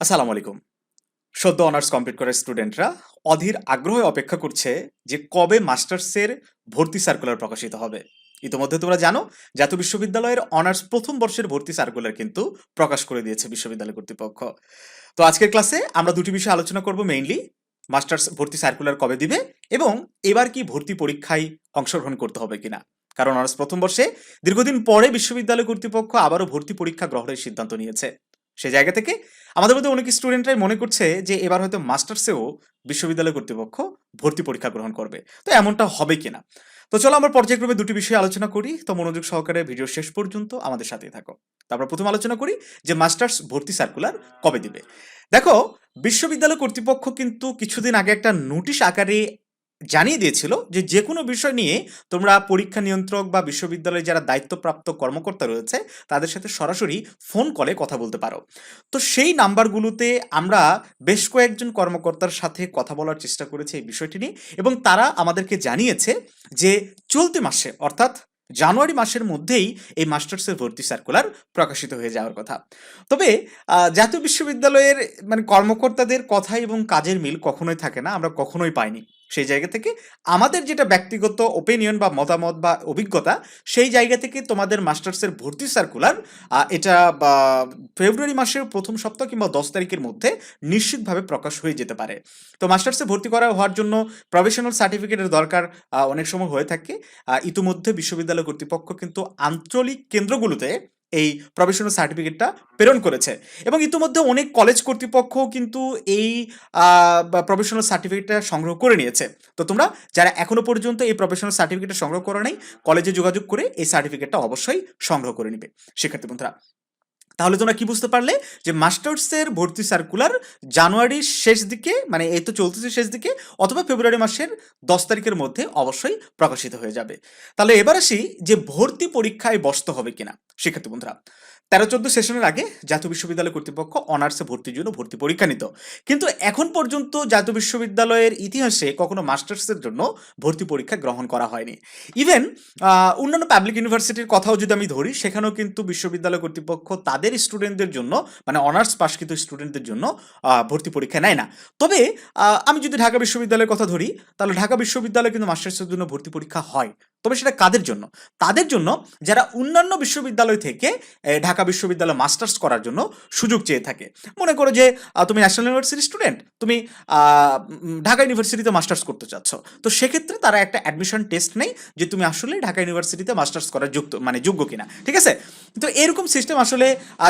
আসসালামু আলাইকুম। সদ্য অনার্স কমপ্লিট করা স্টুডেন্টরা অধীর আগ্রহে অপেক্ষা করছে যে কবে মাস্টার্সের ভর্তি সার্কুলার প্রকাশিত হবে। ইতিমধ্যে তোমরা জানো, জাতীয় বিশ্ববিদ্যালয়ের অনার্স প্রথম বর্ষের ভর্তি সার্কুলার কিন্তু প্রকাশ করে দিয়েছে বিশ্ববিদ্যালয় কর্তৃপক্ষ। তো আজকের ক্লাসে আমরা দুটি বিষয় আলোচনা করব মেইনলি মাস্টার্স ভর্তি সার্কুলার কবে দিবে এবং এবার কি ভর্তি পরীক্ষায় অংশগ্রহণ করতে হবে কিনা। কারণ অনার্স প্রথম বর্ষে দীর্ঘদিন পরে বিশ্ববিদ্যালয় কর্তৃপক্ষ আবারও ভর্তি পরীক্ষা গ্রহণের সিদ্ধান্ত নিয়েছে। সে জায়গা থেকে। আমাদের মধ্যে অনেক স্টুডেন্টরাই মনে করছে যে, এবার হয়তো মাস্টার্সেও বিশ্ববিদ্যালয় কর্তৃপক্ষ ভর্তি পরীক্ষা গ্রহণ করবে। তো এমনটা হবে কিনা? তো চলো আমরা পর্যায়ক্রমে দুটি বিষয়ে আলোচনা করি। তো মনোযোগ সহকারে ভিডিও শেষ পর্যন্ত আমাদের সাথেই থাকো। তারপর প্রথম আলোচনা করি যে মাস্টার্স ভর্তি সার্কুলার কবে দিবে? দেখো, বিশ্ববিদ্যালয় কর্তৃপক্ষ কিন্তু কিছুদিন আগে একটা নোটিশ আকারে জানিয়ে দিয়েছিল যে যে কোনো বিষয় নিয়ে তোমরা পরীক্ষা নিয়ন্ত্রক বা বিশ্ববিদ্যালয়ে যারা দায়িত্বপ্রাপ্ত কর্মকর্তা রয়েছে, তাদের সাথে সরাসরি ফোন কলে কথা বলতে পারো। তো সেই নাম্বারগুলোতে আমরা বেশ কয়েকজন কর্মকর্তার সাথে কথা বলার চেষ্টা করেছি এই বিষয়টি নিয়ে এবং তারা আমাদেরকে জানিয়েছে যে চলতি মাসে, অর্থাৎ জানুয়ারি মাসের মধ্যেই এই মাস্টার্সের ভর্তি সার্কুলার প্রকাশিত হয়ে যাওয়ার কথা। তবে জাতীয় বিশ্ববিদ্যালয়ের মানে কর্মকর্তাদের কথা এবং কাজের মিল কখনোই থাকে না, আমরা কখনোই পাইনি। সেই জায়গা থেকে আমাদের যেটা ব্যক্তিগত ওপিনিয়ন বা মতামত বা অভিজ্ঞতা, সেই জায়গা থেকে তোমাদের মাস্টার্সের ভর্তি সার্কুলার এটা ফেব্রুয়ারি মাসের প্রথম সপ্তাহ কিংবা দশ তারিখের মধ্যে নিশ্চিতভাবে প্রকাশ হয়ে যেতে পারে। তো মাস্টার্সে ভর্তি করা হওয়ার জন্য প্রফেশনাল সার্টিফিকেটের দরকার অনেক সময় হয়ে থাকে। ইতিমধ্যে বিশ্ববিদ্যালয় কর্তৃপক্ষ কিন্তু আঞ্চলিক কেন্দ্রগুলোতে এই প্রফেশনাল সার্টিফিকেটটা প্রেরণ করেছে। এবং ইতিমধ্যে অনেক কলেজ কর্তৃপক্ষ কিন্তু এই প্রফেশনাল সার্টিফিকেটটা সংগ্রহ করে নিয়েছে। তো তোমরা যারা এখনও পর্যন্ত এই প্রফেশনাল সার্টিফিকেটটা সংগ্রহ করা নেই কলেজে যোগাযোগ করে এই সার্টিফিকেটটা অবশ্যই সংগ্রহ করে নিবে। শিক্ষার্থী বন্ধুরা তাহলে তোমরা কি বুঝতে পারলে যে মাস্টার্সের ভর্তি সার্কুলার জানুয়ারির শেষ দিকে মানে এই তো চলতেছে শেষ দিকে, অথবা ফেব্রুয়ারি মাসের দশ তারিখের মধ্যে অবশ্যই প্রকাশিত হয়ে যাবে। তাহলে এবার আসি যে ভর্তি পরীক্ষায় বসতে হবে কিনা। শিক্ষার্থী বন্ধুরা, তেরো চোদ্দ সেশনের আগে জাতীয় বিশ্ববিদ্যালয় কর্তৃপক্ষ অনার্সে ভর্তির জন্য ভর্তি পরীক্ষা নিত। কিন্তু এখন পর্যন্ত জাতীয় বিশ্ববিদ্যালয়ের ইতিহাসে কখনো মাস্টার্সের জন্য ভর্তি পরীক্ষা গ্রহণ করা হয়নি। ইভেন অন্যান্য পাবলিক ইউনিভার্সিটির কথাও যদি আমি ধরি, সেখানেও কিন্তু বিশ্ববিদ্যালয় কর্তৃপক্ষ তাদের স্টুডেন্টদের জন্য মানে অনার্স পাশকৃত স্টুডেন্টদের জন্য ভর্তি পরীক্ষা নেয় না। তবে আমি যদি ঢাকা বিশ্ববিদ্যালয়ের কথা ধরি, তাহলে ঢাকা বিশ্ববিদ্যালয়ে কিন্তু মাস্টার্সের জন্য ভর্তি পরীক্ষা হয়। তবে সেটা কাদের জন্য? তাদের জন্য যারা অন্যান্য বিশ্ববিদ্যালয় থেকে ঢাকা বিশ্ববিদ্যালয় মাস্টার্স করার জন্য সুযোগ চেয়ে থাকে। মনে করো যে তুমি ন্যাশনাল ইউনিভার্সিটির স্টুডেন্ট, তুমি ঢাকা ইউনিভার্সিটিতে মাস্টার্স করতে চাচ্ছ। তো সেক্ষেত্রে তারা একটা অ্যাডমিশন টেস্ট নেই যে, তুমি আসলে ঢাকা ইউনিভার্সিটিতে মাস্টার্স করার যুক্ত মানে যোগ্য কিনা। ঠিক আছে? তো এরকম সিস্টেম আসলে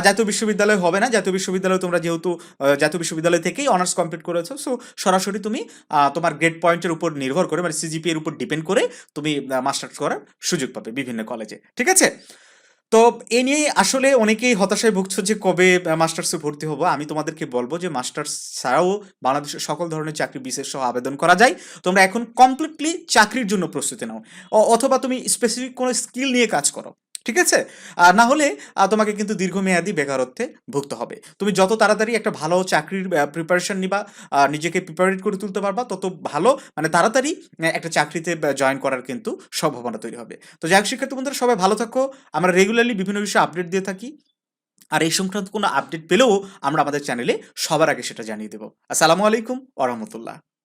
জাতীয় বিশ্ববিদ্যালয় হবে না। জাতীয় বিশ্ববিদ্যালয় তোমরা যেহেতু জাতীয় বিশ্ববিদ্যালয় থেকেই অনার্স কমপ্লিট করেছ, সো সরাসরি তুমি তোমার গ্রেড পয়েন্টের উপর নির্ভর করে মানে সিজিপি এর উপর ডিপেন্ড করে তুমি মাস্টার্স করার সুযোগ পাবে বিভিন্ন কলেজে ঠিক আছে? তো এ নিয়েই আসলে অনেকেই হতাশায় ভুগছো যে কবে মাস্টার্সে ভর্তি হব। আমি তোমাদেরকে বলব যে মাস্টার্স ছাড়াও বাংলাদেশের সকল ধরনের চাকরি বিশেষ সহ আবেদন করা যায়। তোমরা এখন কমপ্লিটলি চাকরির জন্য প্রস্তুতি নাও। অথবা তুমি স্পেসিফিক কোনো স্কিল নিয়ে কাজ করো। ঠিক আছে? আর না হলে তোমাকে কিন্তু দীর্ঘমেয়াদী বেকারত্বে ভুগতে হবে। তুমি যত তাড়াতাড়ি একটা ভালো চাকরির প্রিপারেশন নিবা নিজেকে প্রিপারেট করে তুলতে পারবা, তত ভালো মানে তাড়াতাড়ি একটা চাকরিতে জয়েন করার কিন্তু সম্ভাবনা তৈরি হবে। তো যাই হোক, শিক্ষার্থী বন্ধুরা, সবাই ভালো থাকো। আমরা রেগুলারলি বিভিন্ন বিষয়ে আপডেট দিয়ে থাকি। আর এই সংক্রান্ত কোনো আপডেট পেলেও আমরা আমাদের চ্যানেলে সবার আগে সেটা জানিয়ে দেবো। আসসালামু আলাইকুম ওরহমতুল্লাহ